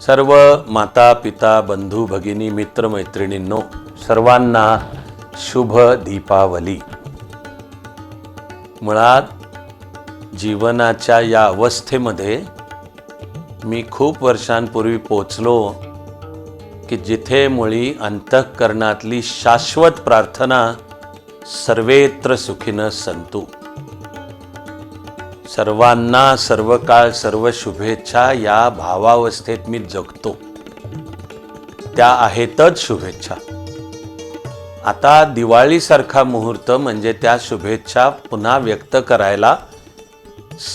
सर्व माता पिता बंधू भगिनी मित्रमैत्रिणींनो सर्वांना शुभ दीपावली. मुळात जीवनाच्या या अवस्थेमध्ये मी खूप वर्षांपूर्वी पोचलो की जिथे मुळी अंतःकरणातली शाश्वत प्रार्थना सर्वेत्र सुखीनं संतू. सर्वांना सर्व काळ सर्व शुभेच्छा. या भावावस्थेत मी जगतो. त्या आहेतच शुभेच्छा. आता दिवाळीसारखा मुहूर्त म्हणजे त्या शुभेच्छा पुन्हा व्यक्त करायला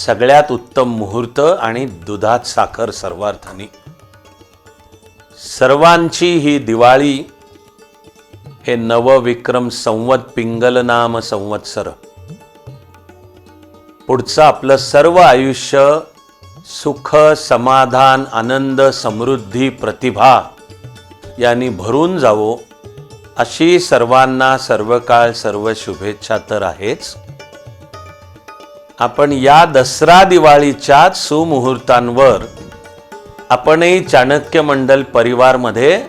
सगळ्यात उत्तम मुहूर्त आणि दुधात साखर सर्वार्थाने. सर्वांची ही दिवाळी हे नवविक्रम संवत पिंगल नाम संवत्सर. पुढचं आपलं सर्व आयुष्य सुख समाधान आनंद समृद्धी प्रतिभा यांनी भरून जावो अशी सर्वांना सर्व काळ सर्व शुभेच्छा तर आहेच. आपण या दसरा दिवाळीच्या सुमुहूर्तांवर आपणही चाणक्य मंडल परिवारमध्ये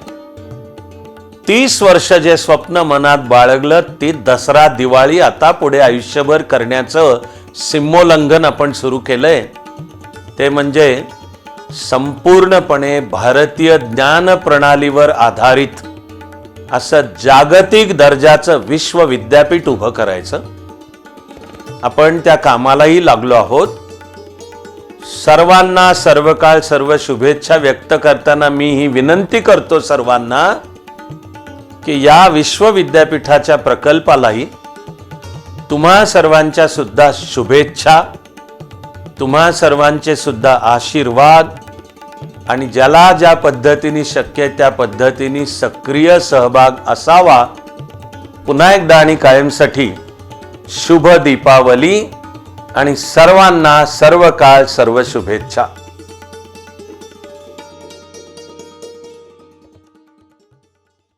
तीस वर्ष जे स्वप्न मनात बाळगलं ती दसरा दिवाळी आता पुढे आयुष्यभर करण्याचं सिम्मोल्लंघन आपण सुरू केलंय. ते म्हणजे संपूर्णपणे भारतीय ज्ञान प्रणालीवर आधारित असं जागतिक दर्जाचं विश्व विद्यापीठ उभं करायचं. आपण त्या कामालाही लागलो आहोत. सर्वांना सर्व काळ सर्व शुभेच्छा व्यक्त करताना मी ही विनंती करतो सर्वांना की या विश्वविद्यापीठाच्या प्रकल्पालाही तुम्हा सर्वांच्या सुद्धा शुभेच्छा तुम्हा सर्वांचे सुद्धा आशीर्वाद आणि ज्याला ज्या पद्धतीने शक्य त्या पद्धतीने सक्रिय सहभाग असावा पुन्हा एकदा आणि कायमसाठी शुभ दीपावली आणि सर्वांना सर्व काळ सर्व शुभेच्छा.